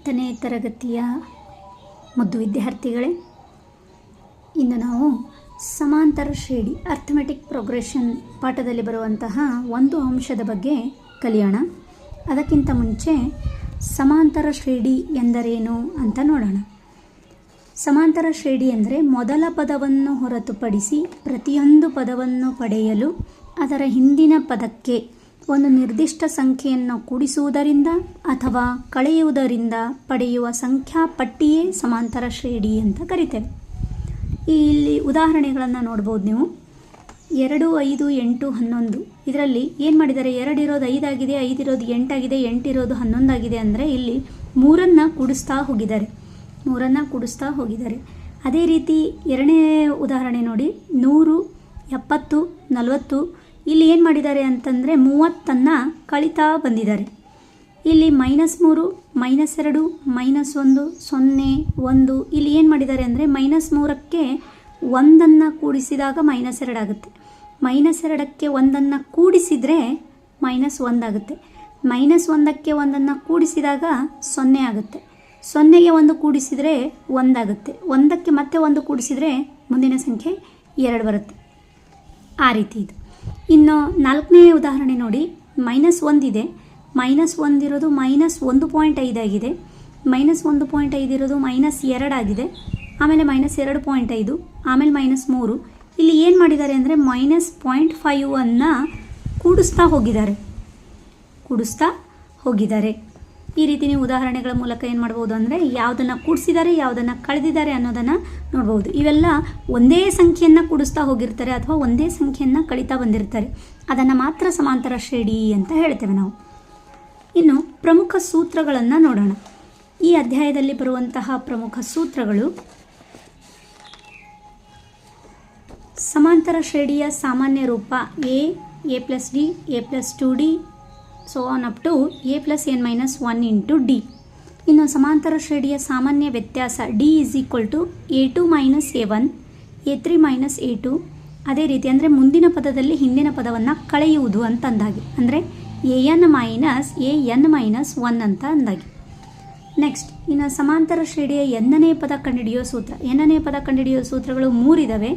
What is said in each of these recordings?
ಹತ್ತನೇ ತರಗತಿಯ ಮುದ್ದು ವಿದ್ಯಾರ್ಥಿಗಳೇ, ಇಂದು ನಾವು ಸಮಾಂತರ ಶ್ರೇಣಿ ಅರ್ಥಮೆಟಿಕ್ ಪ್ರೋಗ್ರೆಷನ್ ಪಾಠದಲ್ಲಿ ಬರುವಂತಹ ಒಂದು ಅಂಶದ ಬಗ್ಗೆ ಕಲಿಯೋಣ. ಅದಕ್ಕಿಂತ ಮುಂಚೆ ಸಮಾಂತರ ಶ್ರೇಣಿ ಎಂದರೇನು ಅಂತ ನೋಡೋಣ. ಸಮಾಂತರ ಶ್ರೇಣಿ ಎಂದರೆ ಮೊದಲ ಪದವನ್ನು ಹೊರತುಪಡಿಸಿ ಪ್ರತಿಯೊಂದು ಪದವನ್ನು ಪಡೆಯಲು ಅದರ ಹಿಂದಿನ ಪದಕ್ಕೆ ಒಂದು ನಿರ್ದಿಷ್ಟ ಸಂಖ್ಯೆಯನ್ನು ಕೂಡಿಸುವುದರಿಂದ ಅಥವಾ ಕಳೆಯುವುದರಿಂದ ಪಡೆಯುವ ಸಂಖ್ಯಾ ಪಟ್ಟಿಯೇ ಸಮಾಂತರ ಶ್ರೇಣಿ ಅಂತ ಕರಿತೇವೆ. ಈ ಇಲ್ಲಿ ಉದಾಹರಣೆಗಳನ್ನು ನೋಡ್ಬೋದು ನೀವು. ಎರಡು, ಐದು, ಎಂಟು, ಹನ್ನೊಂದು. ಇದರಲ್ಲಿ ಏನು ಮಾಡಿದ್ದಾರೆ ಎರಡು ಇರೋದು ಐದಾಗಿದೆ ಐದು ಇರೋದು ಎಂಟಾಗಿದೆ ಎಂಟಿರೋದು ಹನ್ನೊಂದಾಗಿದೆ ಅಂದರೆ ಇಲ್ಲಿ ಮೂರನ್ನು ಕೂಡಿಸ್ತಾ ಹೋಗಿದ್ದಾರೆ. ಮೂರನ್ನು ಕೂಡಿಸ್ತಾ ಹೋಗಿದ್ದಾರೆ. ಅದೇ ರೀತಿ ಎರಡನೇ ಉದಾಹರಣೆ ನೋಡಿ. ನೂರು, ಎಪ್ಪತ್ತು, ನಲವತ್ತು ಇಲ್ಲಿ ಏನು ಮಾಡಿದ್ದಾರೆ ಅಂತಂದರೆ ಮೂವತ್ತನ್ನು ಕಳಿತಾ ಬಂದಿದ್ದಾರೆ. ಇಲ್ಲಿ ಮೈನಸ್ ಮೂರು ಮೈನಸ್ ಎರಡು ಮೈನಸ್ ಒಂದು, ಸೊನ್ನೆ, ಒಂದು, ಇಲ್ಲಿ ಏನು ಮಾಡಿದ್ದಾರೆ ಅಂದರೆ ಮೈನಸ್ ಮೂರಕ್ಕೆ ಒಂದನ್ನು ಕೂಡಿಸಿದಾಗ ಮೈನಸ್ ಎರಡಾಗುತ್ತೆ ಮೈನಸ್ ಎರಡಕ್ಕೆ ಒಂದನ್ನು ಕೂಡಿಸಿದರೆ ಮೈನಸ್ ಒಂದಾಗುತ್ತೆ ಮೈನಸ್ ಒಂದಕ್ಕೆ ಒಂದನ್ನು ಕೂಡಿಸಿದಾಗ ಸೊನ್ನೆ ಆಗುತ್ತೆ. ಸೊನ್ನೆಗೆ ಒಂದು ಕೂಡಿಸಿದರೆ ಒಂದಾಗುತ್ತೆ ಒಂದಕ್ಕೆ ಮತ್ತೆ ಒಂದು ಕೂಡಿಸಿದರೆ ಮುಂದಿನ ಸಂಖ್ಯೆ ಎರಡು ಬರುತ್ತೆ. ಆ ರೀತಿ ಇದು. ಇನ್ನು ನಾಲ್ಕನೇ ಉದಾಹರಣೆ ನೋಡಿ. ಮೈನಸ್ ಒಂದಿದೆ ಮೈನಸ್ ಒಂದಿರೋದು ಮೈನಸ್ ಒಂದು ಪಾಯಿಂಟ್ ಐದಾಗಿದೆ ಮೈನಸ್ ಒಂದು ಪಾಯಿಂಟ್ ಐದಿರೋದು ಮೈನಸ್ ಎರಡಾಗಿದೆ ಆಮೇಲೆ ಮೈನಸ್ ಎರಡು ಪಾಯಿಂಟ್ ಐದು, ಆಮೇಲೆ ಮೈನಸ್ ಮೂರು. ಇಲ್ಲಿ ಏನು ಮಾಡಿದ್ದಾರೆ ಅಂದರೆ ಮೈನಸ್ ಪಾಯಿಂಟ್ ಫೈವನ್ನು ಕೂಡಿಸ್ತಾ ಹೋಗಿದ್ದಾರೆ. ಕೂಡಿಸ್ತಾ ಹೋಗಿದ್ದಾರೆ. ಈ ರೀತಿ ನೀವು ಉದಾಹರಣೆಗಳ ಮೂಲಕ ಏನು ಮಾಡ್ಬೋದು ಅಂದರೆ ಯಾವುದನ್ನು ಕೂಡಿಸಿದ್ದಾರೆ, ಯಾವುದನ್ನು ಕಳೆದಿದ್ದಾರೆ ಅನ್ನೋದನ್ನು ನೋಡ್ಬೋದು. ಇವೆಲ್ಲ ಒಂದೇ ಸಂಖ್ಯೆಯನ್ನು ಕೂಡಿಸ್ತಾ ಹೋಗಿರ್ತಾರೆ ಅಥವಾ ಒಂದೇ ಸಂಖ್ಯೆಯನ್ನು ಕಳೀತಾ ಬಂದಿರ್ತಾರೆ. ಅದನ್ನು ಮಾತ್ರ ಸಮಾಂತರ ಶ್ರೇಣಿ ಅಂತ ಹೇಳ್ತೇವೆ ನಾವು. ಇನ್ನು ಪ್ರಮುಖ ಸೂತ್ರಗಳನ್ನು ನೋಡೋಣ. ಈ ಅಧ್ಯಾಯದಲ್ಲಿ ಬರುವಂತಹ ಪ್ರಮುಖ ಸೂತ್ರಗಳು ಸಮಾಂತರ ಶ್ರೇಣಿಯ ಸಾಮಾನ್ಯ ರೂಪ a a plus d a plus two d so on up to a plus n minus one into d ಇನ್ನು ಸಮಾಂತರ ಶ್ರೇಣಿಯ ಸಾಮಾನ್ಯ ವ್ಯತ್ಯಾಸ d is equal to a two minus a one a three minus a two ಅದೇ ರೀತಿ ಅಂದರೆ ಮುಂದಿನ ಪದದಲ್ಲಿ ಹಿಂದಿನ ಪದವನ್ನು ಕಳೆಯುವುದು ಅಂತ ಅಂದಾಗೆ ಅಂದರೆ a n minus a n minus one ಅಂತ ಅಂದಾಗೆ ನೆಕ್ಸ್ಟ್ ಇನ್ನು ಸಮಾಂತರ ಶ್ರೇಣಿಯ ಎನ್ನನೇ ಪದ ಕಂಡುಹಿಡಿಯೋ ಸೂತ್ರ ಎನ್ನನೇ ಪದ ಕಂಡುಹಿಡಿಯೋ ಸೂತ್ರಗಳು ಮೂರಿದ್ದಾವೆ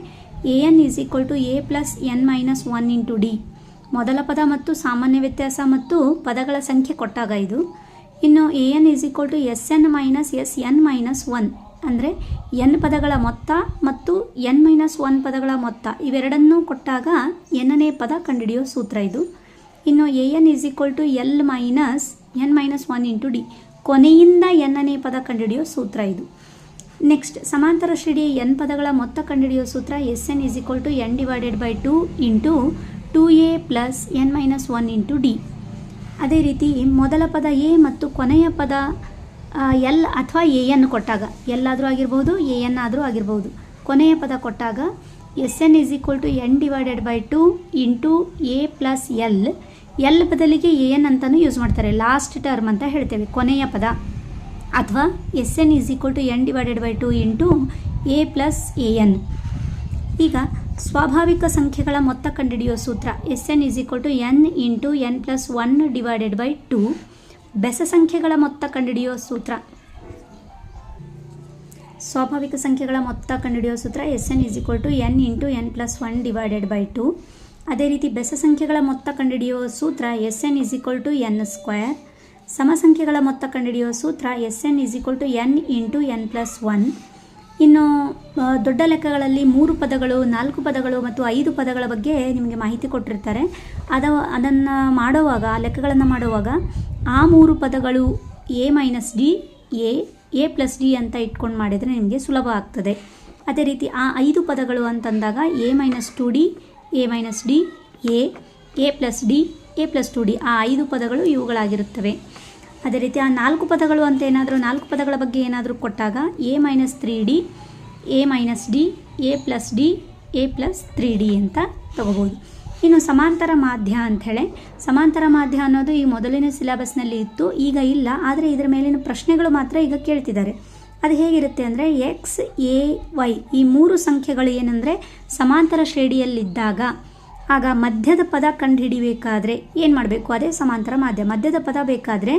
a n is equal to a plus n minus one into d ಮೊದಲ ಪದ ಮತ್ತು ಸಾಮಾನ್ಯ ವ್ಯತ್ಯಾಸ ಮತ್ತು ಪದಗಳ ಸಂಖ್ಯೆ ಕೊಟ್ಟಾಗ ಇದು. ಇನ್ನು a n is equal to s n minus s n minus one ಅಂದರೆ ಎನ್ ಪದಗಳ ಮೊತ್ತ ಮತ್ತು ಎನ್ ಮೈನಸ್ ಒನ್ ಪದಗಳ ಮೊತ್ತ ಇವೆರಡನ್ನೂ ಕೊಟ್ಟಾಗ ಎನ್ನನೇ ಪದ ಕಂಡುಹಿಡಿಯೋ ಸೂತ್ರ ಇದು. ಇನ್ನು a n is equal to l minus n minus one into d ಕೊನೆಯಿಂದ ಎನ್ನನೇ ಪದ ಕಂಡುಹಿಡಿಯೋ ಸೂತ್ರ ಇದು. ನೆಕ್ಸ್ಟ್ ಸಮಾಂತರ ಶ್ರೇಣಿಯ ಎನ್ ಪದಗಳ ಮೊತ್ತ ಕಂಡುಹಿಡಿಯೋ ಸೂತ್ರ s n is equal to n divided by two into two a plus n minus one into d ಅದೇ ರೀತಿ ಮೊದಲ ಪದ ಎ ಮತ್ತು ಕೊನೆಯ ಪದ ಎಲ್ ಅಥವಾ ಎ ಎನ್ ಕೊಟ್ಟಾಗ ಎಲ್ಲಾದರೂ ಆಗಿರ್ಬೋದು ಎ ಎನ್ ಆದರೂ ಆಗಿರ್ಬೋದು. ಕೊನೆಯ ಪದ ಕೊಟ್ಟಾಗ s n is equal to n divided by two into a plus l l ಬದಲಿಗೆ ಎ ಎನ್ ಅಂತಲೂ ಯೂಸ್ ಮಾಡ್ತಾರೆ. ಲಾಸ್ಟ್ ಟರ್ಮ್ ಅಂತ ಹೇಳ್ತೇವೆ. ಕೊನೆಯ ಪದ. ಅಥವಾ s n is equal to n divided by two into a plus a n ಈಗ ಸ್ವಾಭಾವಿಕ ಸಂಖ್ಯೆಗಳ ಮೊತ್ತ ಕಂಡುಹಿಡಿಯೋ ಸೂತ್ರ. S n is equal to n into n plus one divided by two ಬೆಸ ಸಂಖ್ಯೆಗಳ ಮೊತ್ತ ಕಂಡುಹಿಡಿಯೋ ಸೂತ್ರ. ಸ್ವಾಭಾವಿಕ ಸಂಖ್ಯೆಗಳ ಮೊತ್ತ ಕಂಡುಹಿಡಿಯೋ ಸೂತ್ರ. S n is equal to n into n plus one divided by two ಅದೇ ರೀತಿ ಬೆಸ ಸಂಖ್ಯೆಗಳ ಮೊತ್ತ ಕಂಡುಹಿಡಿಯೋ ಸೂತ್ರ. S n is equal to n square ಸಮಸಂಖ್ಯೆಗಳ ಮೊತ್ತ ಕಂಡುಹಿಡಿಯೋ ಸೂತ್ರ. S n is equal to n into n plus one ಇನ್ನು ದೊಡ್ಡ ಲೆಕ್ಕಗಳಲ್ಲಿ ಮೂರು ಪದಗಳು, ನಾಲ್ಕು ಪದಗಳು ಮತ್ತು ಐದು ಪದಗಳ ಬಗ್ಗೆ ನಿಮಗೆ ಮಾಹಿತಿ ಕೊಟ್ಟಿರ್ತಾರೆ. ಅದ, ಅದನ್ನು ಮಾಡುವಾಗ ಲೆಕ್ಕಗಳನ್ನು ಮಾಡುವಾಗ ಆ ಮೂರು ಪದಗಳು a minus d a a plus d ಅಂತ ಇಟ್ಕೊಂಡು ಮಾಡಿದರೆ ನಿಮಗೆ ಸುಲಭ ಆಗ್ತದೆ. ಅದೇ ರೀತಿ ಆ ಐದು ಪದಗಳು ಅಂತಂದಾಗ a minus two d a minus d a a plus d a plus two d ಆ ಐದು ಪದಗಳು ಇವುಗಳಾಗಿರುತ್ತವೆ. ಅದೇ ರೀತಿ ಆ ನಾಲ್ಕು ಪದಗಳು ಅಂತ ಏನಾದರೂ, ನಾಲ್ಕು ಪದಗಳ ಬಗ್ಗೆ ಏನಾದರೂ ಕೊಟ್ಟಾಗ a minus three d a minus d a plus d a plus three d ಅಂತ ತಗೋಬೋದು. ಇನ್ನು ಸಮಾಂತರ ಮಾಧ್ಯ ಅಂಥೇಳಿ, ಸಮಾಂತರ ಮಾಧ್ಯ ಅನ್ನೋದು ಈ ಮೊದಲಿನ ಸಿಲೆಬಸ್ನಲ್ಲಿ ಇತ್ತು, ಈಗ ಇಲ್ಲ, ಆದರೆ ಇದರ ಮೇಲಿನ ಪ್ರಶ್ನೆಗಳು ಮಾತ್ರ ಈಗ ಕೇಳ್ತಿದ್ದಾರೆ. ಅದು ಹೇಗಿರುತ್ತೆ ಅಂದರೆ ಎಕ್ಸ್ ಎ ವೈ ಈ ಮೂರು ಸಂಖ್ಯೆಗಳು ಏನಂದರೆ ಸಮಾಂತರ ಶ್ರೇಣಿಯಲ್ಲಿದ್ದಾಗ, ಆಗ ಮಧ್ಯದ ಪದ ಕಂಡುಹಿಡಿಬೇಕಾದ್ರೆ ಏನು ಮಾಡಬೇಕು? ಅದೇ ಸಮಾಂತರ ಮಾಧ್ಯ. ಮಧ್ಯದ ಪದ ಬೇಕಾದರೆ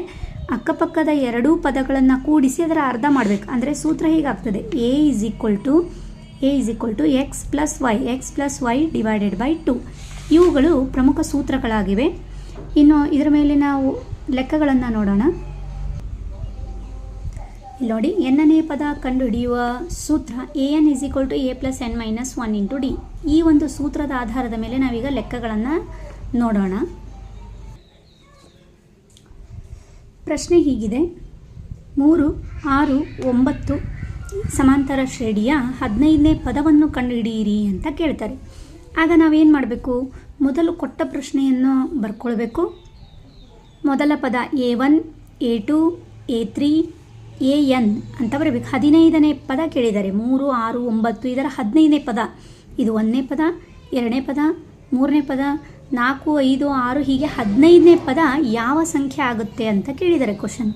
ಅಕ್ಕಪಕ್ಕದ ಎರಡೂ ಪದಗಳನ್ನು ಕೂಡಿಸಿ ಅದರ ಅರ್ಧ ಮಾಡಬೇಕು. ಅಂದರೆ ಸೂತ್ರ ಹೀಗಾಗ್ತದೆ. A is equal to a is equal to x plus y x plus y divided by two ಇವುಗಳು ಪ್ರಮುಖ ಸೂತ್ರಗಳಾಗಿವೆ. ಇನ್ನು ಇದರ ಮೇಲೆ ನಾವು ಲೆಕ್ಕಗಳನ್ನು ನೋಡೋಣ. ಇಲ್ಲಿ ನೋಡಿ, ಎನ್ನನೇ ಪದ ಕಂಡುಹಿಡಿಯುವ ಸೂತ್ರ a n is equal to a plus n minus one into d ಈ ಒಂದು ಸೂತ್ರದ ಆಧಾರದ ಮೇಲೆ ನಾವೀಗ ಲೆಕ್ಕಗಳನ್ನು ನೋಡೋಣ. ಪ್ರಶ್ನೆ ಹೀಗಿದೆ. ಮೂರು, ಆರು, ಒಂಬತ್ತು ಸಮಾಂತರ ಶ್ರೇಣಿಯ ಹದಿನೈದನೇ ಪದವನ್ನು ಕಂಡುಹಿಡಿಯಿರಿ ಅಂತ ಕೇಳ್ತಾರೆ. ಆಗ ನಾವೇನು ಮಾಡಬೇಕು? ಮೊದಲು ಕೊಟ್ಟ ಪ್ರಶ್ನೆಯನ್ನು ಬರ್ಕೊಳ್ಬೇಕು. ಮೊದಲ ಪದ a one, a two, a three, a n ಅಂತ ಬರಬೇಕು. ಹದಿನೈದನೇ ಪದ ಕೇಳಿದ್ದಾರೆ. ಮೂರು, ಆರು, ಒಂಬತ್ತು ಇದರ ಹದಿನೈದನೇ ಪದ. ಇದು ಒಂದನೇ ಪದ, ಎರಡನೇ ಪದ, ಮೂರನೇ ಪದ ನಾಲ್ಕು, ಐದು, ಆರು, ಹೀಗೆ ಹದಿನೈದನೇ ಪದ ಯಾವ ಸಂಖ್ಯೆ ಆಗುತ್ತೆ ಅಂತ ಕೇಳಿದ್ದಾರೆ ಕ್ವಶನ್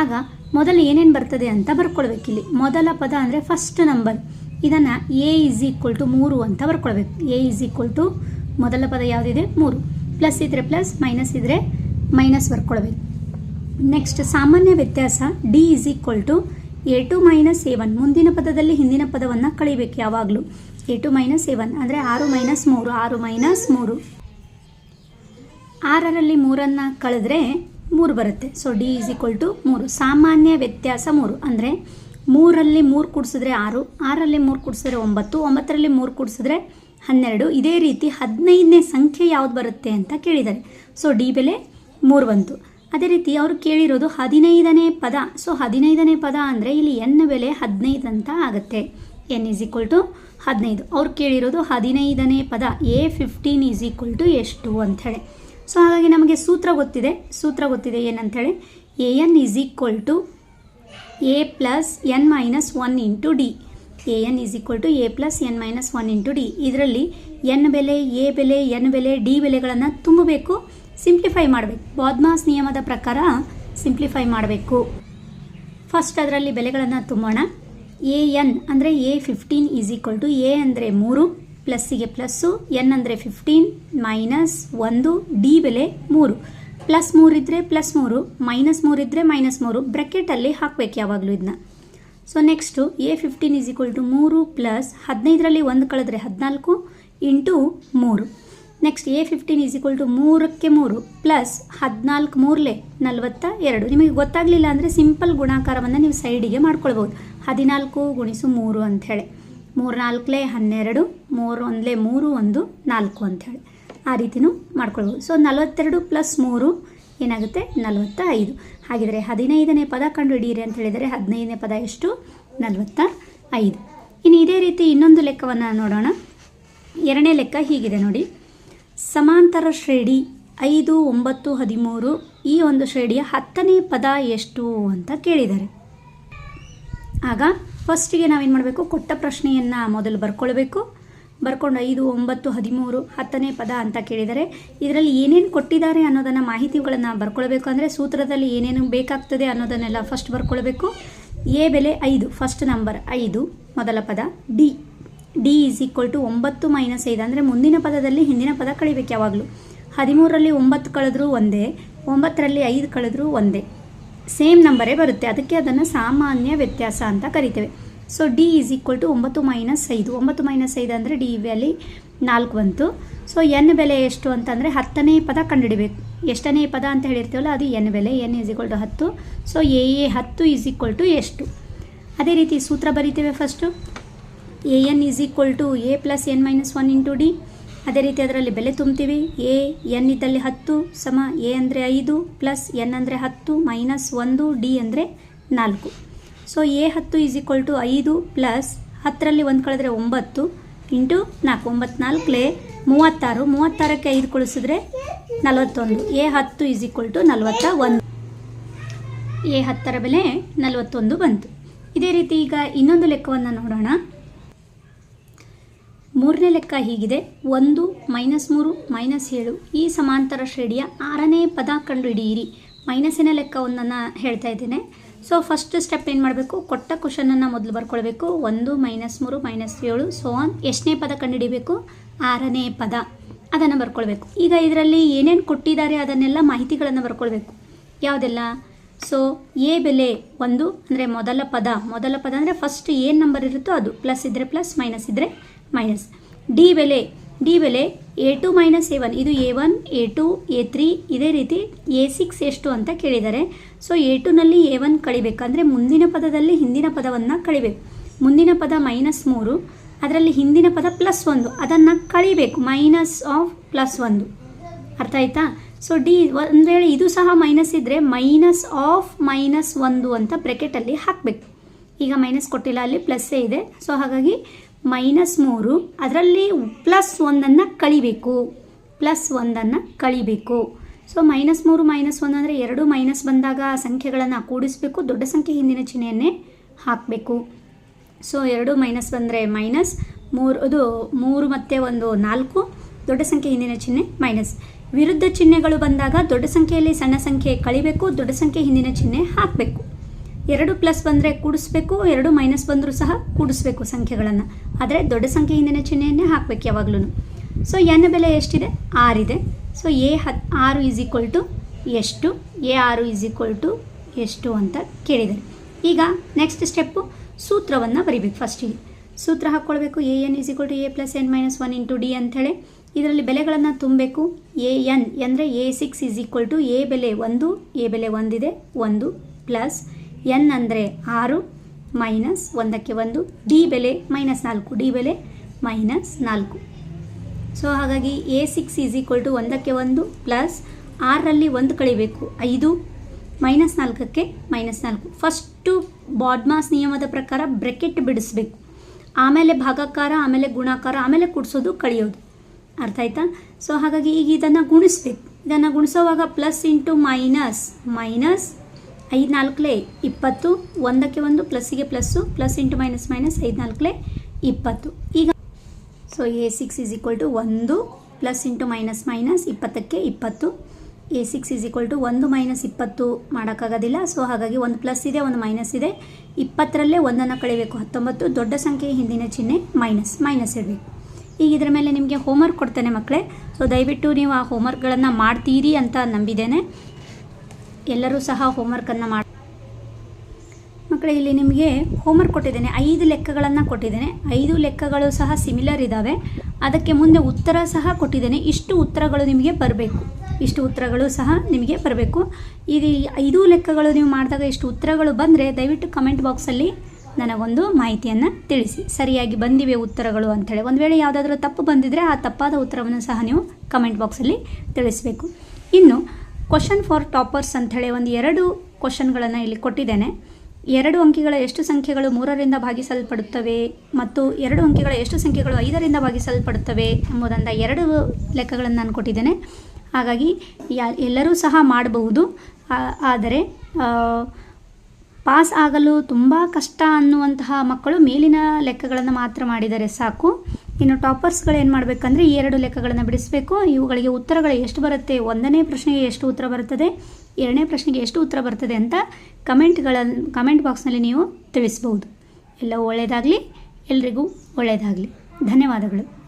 ಆಗ ಮೊದಲು ಏನೇನು ಬರ್ತದೆ ಅಂತ ಬರ್ಕೊಳ್ಬೇಕಿಲ್ಲಿ ಮೊದಲ ಪದ ಅಂದರೆ ಫಸ್ಟ್ ನಂಬರ್ ಇದನ್ನು ಎ ಇಸ್ ಈಕ್ವಲ್ ಟು ಮೂರು ಅಂತ ಬರ್ಕೊಳ್ಬೇಕು. ಎ ಇಸ್ ಈಕ್ವಲ್ ಟು ಮೊದಲ ಪದ ಯಾವುದಿದೆ? ಮೂರು. ಪ್ಲಸ್ ಇದ್ದರೆ ಪ್ಲಸ್ ಮೈನಸ್ ಇದ್ದರೆ ಮೈನಸ್ ಬರ್ಕೊಳ್ಬೇಕು. ನೆಕ್ಸ್ಟ್ ಸಾಮಾನ್ಯ ವ್ಯತ್ಯಾಸ d is equal to a two minus a one ಮುಂದಿನ ಪದದಲ್ಲಿ ಹಿಂದಿನ ಪದವನ್ನು ಕಳಿಬೇಕು ಯಾವಾಗಲೂ. A two minus a one ಅಂದರೆ ಆರು ಮೈನಸ್ ಮೂರು. ಆರು ಮೈನಸ್ ಮೂರು. ಆರರಲ್ಲಿ ಮೂರನ್ನು ಕಳೆದ್ರೆ ಮೂರು ಬರುತ್ತೆ. So d is equal to ಮೂರು. ಸಾಮಾನ್ಯ ವ್ಯತ್ಯಾಸ ಮೂರು. ಅಂದರೆ ಮೂರಲ್ಲಿ ಮೂರು ಕೂಡಿಸಿದ್ರೆ ಆರು ಆರಲ್ಲಿ ಮೂರು ಕೂಡಿಸಿದ್ರೆ ಒಂಬತ್ತು, ಒಂಬತ್ತರಲ್ಲಿ ಮೂರು ಕೂಡಿಸಿದ್ರೆ ಹನ್ನೆರಡು. ಇದೇ ರೀತಿ ಹದಿನೈದನೇ ಸಂಖ್ಯೆ ಯಾವ್ದು ಬರುತ್ತೆ ಅಂತ ಕೇಳಿದ್ದಾರೆ. ಸೊ ಡಿ ಬೆಲೆ ಮೂರು ಬಂತು. ಅದೇ ರೀತಿ ಅವರು ಕೇಳಿರೋದು ಹದಿನೈದನೇ ಪದ. ಸೊ ಹದಿನೈದನೇ ಪದ ಅಂದರೆ ಇಲ್ಲಿ ಎನ್ ಬೆಲೆ ಹದಿನೈದು ಅಂತ ಆಗುತ್ತೆ. ಎನ್ ಈಸ್ ಈಕ್ವಲ್ ಟು ಹದಿನೈದು. ಅವ್ರು ಕೇಳಿರೋದು ಹದಿನೈದನೇ ಪದ. A fifteen is equal to ಎಷ್ಟು ಅಂಥೇಳಿ ಸೊ ಹಾಗಾಗಿ ನಮಗೆ ಸೂತ್ರ ಗೊತ್ತಿದೆ. ಸೂತ್ರ ಗೊತ್ತಿದೆ ಏನಂಥೇಳಿ a n is equal to a plus n minus one into d a n is equal to a plus n minus one into d ಇದರಲ್ಲಿ ಎನ್ ಬೆಲೆ ಎ ಬೆಲೆ ಎನ್ ಬೆಲೆ ಡಿ ಬೆಲೆಗಳನ್ನು ತುಂಬಬೇಕು ಸಿಂಪ್ಲಿಫೈ ಮಾಡಬೇಕು. ಬಾದ್ಮಾಸ್ ನಿಯಮದ ಪ್ರಕಾರ ಸಿಂಪ್ಲಿಫೈ ಮಾಡಬೇಕು. ಫಸ್ಟ್ ಅದರಲ್ಲಿ ಬೆಲೆಗಳನ್ನು ತುಂಬೋಣ. ಎ ಎನ್ ಅಂದರೆ a fifteen is equal to a ಅಂದರೆ ಮೂರು. ಪ್ಲಸ್ಸಿಗೆ ಪ್ಲಸ್ಸು, ಎನ್ ಅಂದರೆ ಫಿಫ್ಟೀನ್ ಮೈನಸ್ ಒಂದು, ಡಿ ಬೆಲೆ ಮೂರು. ಪ್ಲಸ್ ಮೂರಿದ್ರೆ ಪ್ಲಸ್ ಮೂರು ಮೈನಸ್ ಮೂರಿದ್ರೆ ಮೈನಸ್ ಮೂರು. ಬ್ರೆಕೆಟಲ್ಲಿ ಹಾಕಬೇಕು ಯಾವಾಗಲೂ ಇದನ್ನ so next a fifteen is equal to ಮೂರು ಪ್ಲಸ್ ಹದಿನೈದರಲ್ಲಿ ಒಂದು ಕಳೆದ್ರೆ ಹದಿನಾಲ್ಕು ಇಂಟು ಮೂರು. Next a fifteen is equal to ಮೂರಕ್ಕೆ ಮೂರು ಪ್ಲಸ್ ಹದಿನಾಲ್ಕು ಮೂರಲೆ ನಲವತ್ತ ಎರಡು ನಿಮಗೆ ಗೊತ್ತಾಗಲಿಲ್ಲ ಅಂದರೆ ಸಿಂಪಲ್ ಗುಣಾಕಾರವನ್ನು ನೀವು ಸೈಡಿಗೆ ಮಾಡ್ಕೊಳ್ಬೋದು. ಹದಿನಾಲ್ಕು ಗುಣಿಸು ಮೂರು ಅಂಥೇಳಿ ಮೂರು ನಾಲ್ಕಲೆ ಹನ್ನೆರಡು ಮೂರು ಒಂದಲೇ ಮೂರು ಒಂದು, ನಾಲ್ಕು ಅಂಥೇಳಿ ಆ ರೀತಿನೂ ಮಾಡ್ಕೊಳ್ಬೋದು. ಸೊ ನಲವತ್ತೆರಡು ಪ್ಲಸ್ ಮೂರು ಏನಾಗುತ್ತೆ? ನಲವತ್ತ ಐದು ಹಾಗಿದ್ರೆ ಹದಿನೈದನೇ ಪದ ಕಂಡು ಹಿಡಿಯಿರಿ ಅಂತ ಹೇಳಿದರೆ ಹದಿನೈದನೇ ಪದ ಎಷ್ಟು? ನಲವತ್ತ ಐದು ಇನ್ನು ಇದೇ ರೀತಿ ಇನ್ನೊಂದು ಲೆಕ್ಕವನ್ನು ನೋಡೋಣ. ಎರಡನೇ ಲೆಕ್ಕ ಹೀಗಿದೆ ನೋಡಿ. ಸಮಾಂತರ ಶ್ರೇಣಿ ಐದು, ಒಂಬತ್ತು, ಹದಿಮೂರು, ಈ ಒಂದು ಶ್ರೇಣಿಯ ಹತ್ತನೇ ಪದ ಎಷ್ಟು ಅಂತ ಕೇಳಿದ್ದಾರೆ ಆಗ ಫಸ್ಟಿಗೆ ನಾವೇನು ಮಾಡಬೇಕು? ಕೊಟ್ಟ ಪ್ರಶ್ನೆಯನ್ನು ಮೊದಲು ಬರ್ಕೊಳ್ಬೇಕು. ಬರ್ಕೊಂಡು ಐದು, ಒಂಬತ್ತು, ಹದಿಮೂರು, ಹತ್ತನೇ ಪದ ಅಂತ ಕೇಳಿದರೆ ಇದರಲ್ಲಿ ಏನೇನು ಕೊಟ್ಟಿದ್ದಾರೆ ಅನ್ನೋದನ್ನು ಮಾಹಿತಿಗಳನ್ನು ಬರ್ಕೊಳ್ಬೇಕು ಅಂದರೆ ಸೂತ್ರದಲ್ಲಿ ಏನೇನು ಬೇಕಾಗ್ತದೆ ಅನ್ನೋದನ್ನೆಲ್ಲ ಫಸ್ಟ್ ಬರ್ಕೊಳ್ಬೇಕು. ಎ ಬೆಲೆ ಐದು ಫಸ್ಟ್ ನಂಬರ್ ಐದು, ಮೊದಲ ಪದ d d is equal to ಒಂಬತ್ತು ಮೈನಸ್ ಐದು ಅಂದರೆ ಮುಂದಿನ ಪದದಲ್ಲಿ ಹಿಂದಿನ ಪದ ಕಳಿಬೇಕು ಯಾವಾಗಲೂ. ಹದಿಮೂರರಲ್ಲಿ ಒಂಬತ್ತು ಕಳೆದ್ರೂ ಒಂದೇ, ಒಂಬತ್ತರಲ್ಲಿ ಐದು ಕಳೆದ್ರೂ ಒಂದೇ. ಸೇಮ್ ನಂಬರೇ ಬರುತ್ತೆ. ಅದಕ್ಕೆ ಅದನ್ನು ಸಾಮಾನ್ಯ ವ್ಯತ್ಯಾಸ ಅಂತ ಕರಿತೇವೆ. So d is equal to ಒಂಬತ್ತು ಮೈನಸ್ ಐದು. ಒಂಬತ್ತು ಮೈನಸ್ ಐದು ಅಂದರೆ ಡಿ ವ್ಯಾಲಿ ನಾಲ್ಕು ಬಂತು. ಸೊ ಎನ್ ಬೆಲೆ ಎಷ್ಟು ಅಂತಂದರೆ ಹತ್ತನೇ ಪದ ಕಂಡುಹಿಡಿಬೇಕು. ಎಷ್ಟನೇ ಪದ ಅಂತ ಹೇಳಿರ್ತೀವಲ್ಲ, ಅದು ಎನ್ ಬೆಲೆ. ಎನ್ ಈಸ್ ಈಕ್ವಲ್ ಟು ಹತ್ತು. ಸೊ ಎ ಎ ಹತ್ತು ಈಸ್ ಈಕ್ವಲ್ ಟು ಎಷ್ಟು? ಅದೇ ರೀತಿ ಸೂತ್ರ ಬರಿತೇವೆ first a n is equal to a plus n minus one into d ಅದೇ ರೀತಿ ಅದರಲ್ಲಿ ಬೆಲೆ ತುಂಬ್ತೀವಿ ಎ, ಎನ್ ಇದ್ದಲ್ಲಿ ಹತ್ತು ಸಮ ಎ ಅಂದರೆ ಐದು ಪ್ಲಸ್ ಎನ್ ಅಂದರೆ ಹತ್ತು ಮೈನಸ್ ಒಂದು ಡಿ ಅಂದರೆ ನಾಲ್ಕು. ಸೊ, ಎ ಹತ್ತು ಈಸ್ ಈಕ್ವಲ್ ಟು ಐದು ಪ್ಲಸ್ ಹತ್ತರಲ್ಲಿ ಒಂದು ಕಳೆದ್ರೆ ಒಂಬತ್ತು ಇಂಟು ನಾಲ್ಕು. ಒಂಬತ್ತು ನಾಲ್ಕಲೆ ಮೂವತ್ತಾರು. ಮೂವತ್ತಾರಕ್ಕೆ ಐದು ಕಳಿಸಿದ್ರೆ ನಲವತ್ತೊಂದು. ಎ ಹತ್ತು ಈಸ್ ಈಕ್ವಲ್ ಟು ನಲವತ್ತ ಒಂದು ಎ ಹತ್ತರ ಬೆಲೆ ನಲವತ್ತೊಂದು ಬಂತು. ಇದೇ ರೀತಿ ಈಗ ಇನ್ನೊಂದು ಲೆಕ್ಕವನ್ನು ನೋಡೋಣ. ಮೂರನೇ ಲೆಕ್ಕ ಹೀಗಿದೆ. ಒಂದು, ಮೈನಸ್ ಮೂರು, ಮೈನಸ್ ಏಳು. ಈ ಸಮಾಂತರ ಶ್ರೇಣಿಯ ಆರನೇ ಪದ ಕಂಡುಹಿಡಿಯಿರಿ. ಮೈನಸ್ಸಿನ ಒಂದನ್ನು ಹೇಳ್ತಾ ಇದ್ದೇನೆ. ಸೊ ಫಸ್ಟ್ ಸ್ಟೆಪ್ ಏನು ಮಾಡಬೇಕು? ಕೊಟ್ಟ ಕ್ವಶನನ್ನು ಮೊದಲು ಬರ್ಕೊಳ್ಬೇಕು. ಒಂದು, ಮೈನಸ್ ಮೂರು, ಮೈನಸ್ ಏಳು ಸೊ ಆನ್ ಎಷ್ಟನೇ ಪದ ಕಂಡುಹಿಡಿಬೇಕು? ಆರನೇ ಪದ. ಅದನ್ನು ಬರ್ಕೊಳ್ಬೇಕು. ಈಗ ಇದರಲ್ಲಿ ಏನೇನು ಕೊಟ್ಟಿದ್ದಾರೆ ಅದನ್ನೆಲ್ಲ ಮಾಹಿತಿಗಳನ್ನು ಬರ್ಕೊಳ್ಬೇಕು. ಯಾವುದೆಲ್ಲ? ಸೊ ಎ ಬೆಲೆ ಒಂದು, ಅಂದರೆ ಮೊದಲ ಪದ. ಮೊದಲ ಪದ ಅಂದರೆ ಫಸ್ಟ್ ಏನು ನಂಬರ್ ಇರುತ್ತೋ ಅದು. ಪ್ಲಸ್ ಇದ್ದರೆ ಪ್ಲಸ್ ಮೈನಸ್ ಇದ್ದರೆ ಮೈನಸ್ ಡಿ ಬೆಲೆ ಡಿ ಬೆಲೆ a two minus a one ಇದು a one a two a three ಇದೇ ರೀತಿ ಎ ಸಿಕ್ಸ್ ಎಷ್ಟು ಅಂತ ಕೇಳಿದ್ದಾರೆ. ಸೊ ಎ ಟುನಲ್ಲಿ ಎ ಒನ್ ಕಳಿಬೇಕಂದ್ರೆ ಮುಂದಿನ ಪದದಲ್ಲಿ ಹಿಂದಿನ ಪದವನ್ನು ಕಳಿಬೇಕು. ಮುಂದಿನ ಪದ ಮೈನಸ್ ಮೂರು, ಅದರಲ್ಲಿ ಹಿಂದಿನ ಪದ ಪ್ಲಸ್ ಒಂದು. ಅದನ್ನು ಕಳಿಬೇಕು ಮೈನಸ್ ಆಫ್ ಪ್ಲಸ್ ಒಂದು. ಅರ್ಥ ಆಯ್ತಾ? ಸೊ ಡಿ ಒಂದು ವೇಳೆ ಇದು ಸಹ ಮೈನಸ್ ಇದ್ದರೆ ಮೈನಸ್ ಆಫ್ ಮೈನಸ್ ಒಂದು ಅಂತ ಬ್ರೆಕೆಟಲ್ಲಿ ಹಾಕಬೇಕು. ಈಗ ಮೈನಸ್ ಕೊಟ್ಟಿಲ್ಲ, ಅಲ್ಲಿ ಪ್ಲಸ್ಸೇ ಇದೆ. ಸೊ ಹಾಗಾಗಿ ಮೈನಸ್ ಮೂರು, ಅದರಲ್ಲಿ ಪ್ಲಸ್ ಒಂದನ್ನು ಕಳಿಬೇಕು. ಪ್ಲಸ್ ಒಂದನ್ನು ಕಳಿಬೇಕು. ಸೊ, ಮೈನಸ್ ಮೂರು, ಮೈನಸ್ ಒಂದು ಅಂದರೆ ಎರಡು ಮೈನಸ್ ಬಂದಾಗ ಸಂಖ್ಯೆಗಳನ್ನು ಕೂಡಿಸಬೇಕು. ದೊಡ್ಡ ಸಂಖ್ಯೆ ಹಿಂದಿನ ಚಿಹ್ನೆಯನ್ನೇ ಹಾಕಬೇಕು. ಸೊ, ಎರಡು ಮೈನಸ್ ಬಂದರೆ ಮೈನಸ್ ಮೂರು, ಅದು ಮೂರು ಮತ್ತು ಒಂದು ನಾಲ್ಕು, ದೊಡ್ಡ ಸಂಖ್ಯೆ ಹಿಂದಿನ ಚಿಹ್ನೆ ಮೈನಸ್. ವಿರುದ್ಧ ಚಿಹ್ನೆಗಳು ಬಂದಾಗ ದೊಡ್ಡ ಸಂಖ್ಯೆಯಲ್ಲಿ ಸಣ್ಣ ಸಂಖ್ಯೆ ಕಳಿಬೇಕು, ದೊಡ್ಡ ಸಂಖ್ಯೆ ಹಿಂದಿನ ಚಿಹ್ನೆ ಹಾಕಬೇಕು. ಎರಡು ಪ್ಲಸ್ ಬಂದರೆ ಕೂಡಿಸ್ಬೇಕು, ಎರಡು ಮೈನಸ್ ಬಂದರೂ ಸಹ ಕೂಡಿಸ್ಬೇಕು ಸಂಖ್ಯೆಗಳನ್ನು. ಆದರೆ ದೊಡ್ಡ ಸಂಖ್ಯೆ ಚಿಹ್ನೆಯನ್ನೇ ಹಾಕಬೇಕು ಯಾವಾಗಲೂ ಸೊ ಎನ್ ಬೆಲೆ ಎಷ್ಟಿದೆ? ಆರಿದೆ ಸೊ ಎ ಹತ್, ಆರು ಈಸ್ ಈಕ್ವಲ್ ಟು ಎಷ್ಟು? ಎ ಆರು ಈಸ್ ಈಕ್ವಲ್ ಟು ಎಷ್ಟು ಅಂತ ಕೇಳಿದ್ದಾರೆ ಈಗ ನೆಕ್ಸ್ಟ್ ಸ್ಟೆಪ್ಪು ಸೂತ್ರವನ್ನು ಬರಿಬೇಕು ಫಸ್ಟಿಗೆ ಸೂತ್ರ ಹಾಕ್ಕೊಳ್ಬೇಕು. A n is equal to a plus n minus one into d ಅಂಥೇಳಿ. ಇದರಲ್ಲಿ ಬೆಲೆಗಳನ್ನು ತುಂಬಬೇಕು. ಎ ಎನ್ ಅಂದರೆ a six is equal to a ಬೆಲೆ ಒಂದು ಎ ಬೆಲೆ ಒಂದಿದೆ, ಒಂದು ಪ್ಲಸ್ ಎನ್ ಅಂದರೆ ಆರು, ಮೈನಸ್ ಒಂದಕ್ಕೆ ಒಂದು, ಡಿ ಬೆಲೆ ಮೈನಸ್ ನಾಲ್ಕು, ಡಿ ಬೆಲೆ ಮೈನಸ್ ನಾಲ್ಕು. ಸೊ ಹಾಗಾಗಿ a six is equal to ಒಂದಕ್ಕೆ ಒಂದು ಪ್ಲಸ್ ಆರರಲ್ಲಿ ಒಂದು ಕಳಿಬೇಕು, ಐದು, ಮೈನಸ್ ನಾಲ್ಕಕ್ಕೆ ಮೈನಸ್ ನಾಲ್ಕು. ಫಸ್ಟು ಬಾಡ್ಮಾಸ್ ನಿಯಮದ ಪ್ರಕಾರ ಬ್ರೆಕೆಟ್ ಬಿಡಿಸ್ಬೇಕು. ಆಮೇಲೆ ಭಾಗಾಕಾರ, ಆಮೇಲೆ ಗುಣಾಕಾರ, ಆಮೇಲೆ ಕುಡಿಸೋದು ಕಳಿಯೋದು. ಅರ್ಥ ಆಯ್ತಾ? ಸೊ ಹಾಗಾಗಿ ಈಗ ಇದನ್ನು ಗುಣಿಸ್ಬೇಕು. ಇದನ್ನು ಗುಣಿಸೋವಾಗ ಪ್ಲಸ್ ಇಂಟು ಮೈನಸ್ ಮೈನಸ್ ಐದು ನಾಲ್ಕಲೇ ಇಪ್ಪತ್ತು, ಒಂದಕ್ಕೆ ಒಂದು, ಪ್ಲಸ್ಸಿಗೆ plus, plus into minus minus ಐದು ನಾಲ್ಕಲೇ ಇಪ್ಪತ್ತು. ಈಗ so a six is equal to ಒಂದು, ಪ್ಲಸ್ ಇಂಟು ಮೈನಸ್ ಮೈನಸ್ ಇಪ್ಪತ್ತಕ್ಕೆ ಇಪ್ಪತ್ತು. A six is equal to ಒಂದು ಮೈನಸ್ ಇಪ್ಪತ್ತು ಮಾಡೋಕ್ಕಾಗೋದಿಲ್ಲ. ಸೊ ಹಾಗಾಗಿ ಒಂದು ಪ್ಲಸ್ ಇದೆ, ಒಂದು ಮೈನಸ್ ಇದೆ. ಇಪ್ಪತ್ತರಲ್ಲೇ ಒಂದನ್ನು ಕಳಿಬೇಕು ಹತ್ತೊಂಬತ್ತು, ದೊಡ್ಡ ಸಂಖ್ಯೆ, ಹಿಂದಿನ ಚಿಹ್ನೆ, ಮೈನಸ್ ಮೈನಸ್ ಇರಬೇಕು. ಈಗ ಇದರ ಮೇಲೆ ನಿಮಗೆ ಹೋಮ್ವರ್ಕ್ ಕೊಡ್ತೇನೆ ಮಕ್ಕಳೇ ಸೊ ದಯವಿಟ್ಟು ನೀವು ಆ ಹೋಮ್ವರ್ಕ್ಗಳನ್ನು ಮಾಡ್ತೀರಿ ಅಂತ ನಂಬಿದ್ದೇನೆ. ಎಲ್ಲರೂ ಸಹ ಹೋಮ್ವರ್ಕನ್ನು ಮಾಡಿ ಮಕ್ಕಳೇ, ಇಲ್ಲಿ ನಿಮಗೆ ಹೋಮ್ವರ್ಕ್ ಕೊಟ್ಟಿದ್ದೇನೆ. ಐದು ಲೆಕ್ಕಗಳನ್ನು ಕೊಟ್ಟಿದ್ದೇನೆ. ಐದು ಲೆಕ್ಕಗಳು ಸಹ ಸಿಮಿಲರ್ ಇದ್ದಾವೆ ಅದಕ್ಕೆ ಮುಂದೆ ಉತ್ತರ ಸಹ ಕೊಟ್ಟಿದ್ದೇನೆ. ಇಷ್ಟು ಉತ್ತರಗಳು ನಿಮಗೆ ಬರಬೇಕು. ಇಷ್ಟು ಉತ್ತರಗಳು ಸಹ ನಿಮಗೆ ಬರಬೇಕು. ಇದು ಐದು ಲೆಕ್ಕಗಳು ನೀವು ಮಾಡಿದಾಗ ಇಷ್ಟು ಉತ್ತರಗಳು ಬಂದರೆ ದಯವಿಟ್ಟು ಕಮೆಂಟ್ ಬಾಕ್ಸಲ್ಲಿ ನನಗೊಂದು ಮಾಹಿತಿಯನ್ನು ತಿಳಿಸಿ. ಸರಿಯಾಗಿ ಬಂದಿವೆ ಉತ್ತರಗಳು ಅಂಥೇಳಿ ಒಂದು ವೇಳೆ ಯಾವುದಾದ್ರೂ ತಪ್ಪು ಬಂದಿದ್ದರೆ ಆ ತಪ್ಪಾದ ಉತ್ತರವನ್ನು ಸಹ ನೀವು ಕಮೆಂಟ್ ಬಾಕ್ಸಲ್ಲಿ ತಿಳಿಸಬೇಕು. ಇನ್ನು ಕ್ವಶನ್ ಫಾರ್ ಟಾಪರ್ಸ್ ಅಂಥೇಳಿ ಒಂದು ಎರಡು ಕ್ವಶನ್ಗಳನ್ನು ಇಲ್ಲಿ ಕೊಟ್ಟಿದ್ದೇನೆ. ಎರಡು ಅಂಕಿಗಳ ಎಷ್ಟು ಸಂಖ್ಯೆಗಳು ಮೂರರಿಂದ ಭಾಗಿಸಲ್ಪಡುತ್ತವೆ ಮತ್ತು ಎರಡು ಅಂಕಿಗಳ ಎಷ್ಟು ಸಂಖ್ಯೆಗಳು ಐದರಿಂದ ಭಾಗಿಸಲ್ಪಡುತ್ತವೆ ಎಂಬುದನ್ನು ಎರಡು ಲೆಕ್ಕಗಳನ್ನು ನಾನು ಕೊಟ್ಟಿದ್ದೇನೆ. ಹಾಗಾಗಿ ಎಲ್ಲರೂ ಸಹ ಮಾಡಬಹುದು. ಆದರೆ ಪಾಸ್ ಆಗಲು ತುಂಬ ಕಷ್ಟ ಅನ್ನುವಂತಹ ಮಕ್ಕಳು ಮೇಲಿನ ಲೆಕ್ಕಗಳನ್ನು ಮಾತ್ರ ಮಾಡಿದರೆ ಸಾಕು. ಇನ್ನು ಟಾಪರ್ಸ್ಗಳು ಏನು ಮಾಡಬೇಕಂದ್ರೆ ಈ ಎರಡು ಲೆಕ್ಕಗಳನ್ನು ಬಿಡಿಸಬೇಕು. ಇವುಗಳಿಗೆ ಉತ್ತರಗಳು ಎಷ್ಟು ಬರುತ್ತೆ? ಒಂದನೇ ಪ್ರಶ್ನೆಗೆ ಎಷ್ಟು ಉತ್ತರ ಬರುತ್ತದೆ ಎರಡನೇ ಪ್ರಶ್ನೆಗೆ ಎಷ್ಟು ಉತ್ತರ ಬರ್ತದೆ ಅಂತ ಕಮೆಂಟ್ಗಳನ್ನು ಕಮೆಂಟ್ ಬಾಕ್ಸ್ನಲ್ಲಿ ನೀವು ತಿಳಿಸ್ಬೋದು ಎಲ್ಲ ಒಳ್ಳೆಯದಾಗಲಿ ಎಲ್ರಿಗೂ ಒಳ್ಳೆಯದಾಗಲಿ ಧನ್ಯವಾದಗಳು.